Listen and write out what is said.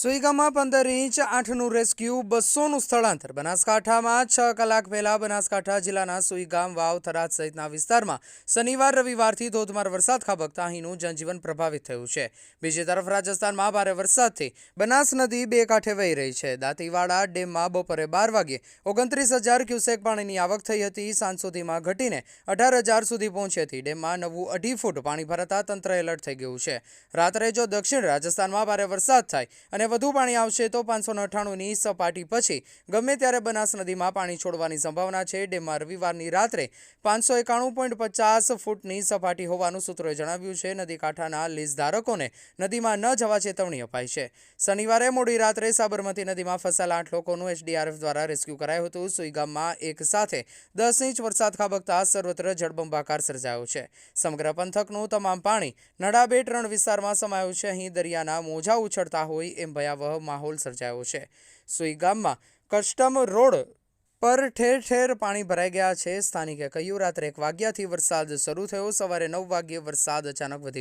સુઈગામાં પંદર inch, આઠનું rescue, બસોનું સ્થળાંતર. બનાસકાંઠામાં છ કલાક પહેલા બનાસકાંઠા જિલ્લાના સુઈગામ, વાવ, થરાદ સહિતના વિસ્તારમાં શનિવાર, રવિવારથી ધોધમાર વરસાદ ખાબકતા અહીંનું જનજીવન પ્રભાવિત થયું છે. બીજી તરફ રાજસ્થાનમાં ભારે વરસાદથી બનાસ નદી બે કાંઠે વહી રહી છે. દાંતીવાડા ડેમમાં બપોરે બાર વાગ્યે ઓગણત્રીસ હજાર ક્યુસેક પાણીની આવક થઈ હતી. સાંજ સુધીમાં ઘટીને અઢાર હજાર સુધી પહોંચી હતી. ડેમમાં નવું અઢી ફૂટ પાણી ભરાતા તંત્ર એલર્ટ થઈ ગયું છે. રાત્રે જો દક્ષિણ રાજસ્થાનમાં ભારે વરસાદ થાય અને વધુ પાણી આવશે તો પાંચસો અઠ્ઠાણુંની સપાટી પછી ગમે ત્યારે બનાસ નદીમાં પાણી છોડવાની સંભાવના છે. ડેમમાં રવિવારની રાત્રે પાંચસો એકાણું પોઈન્ટ પચાસ ફૂટની સપાટી હોવાનું સૂત્રોએ જણાવ્યું છે. નદી કાંઠાના લીઝ ધારકોને નદીમાં ન જવા ચેતવણી અપાઈ છે. શનિવારે મોડી રાત્રે સાબરમતી નદીમાં ફસાયેલા આઠ લોકોનું એસડીઆરએફ દ્વારા રેસ્ક્યુ કરાયું હતું. સુઈગામમાં એક સાથે દસ ઇંચ વરસાદ ખાબકતા સર્વત્ર જળબંબાકાર સર્જાયો છે. સમગ્ર પંથકનું તમામ પાણી નડાબેટ ત્રણ વિસ્તારમાં સમાયું છે. અહીં દરિયાના મોજા ઉછળતા હોય એમ ભયાવહ માહોલ સર્જાયો છે. સુઈ ગામમાં કસ્ટમ રોડ પર ઠેર ઠેર પાણી ભરાઈ ગયા છે. સ્થાનિકે કહ્યું, રાત્રે એક વાગ્યાથી વરસાદ શરૂ થયો. સવારે નવ વાગ્યે વરસાદ અચાનક વધી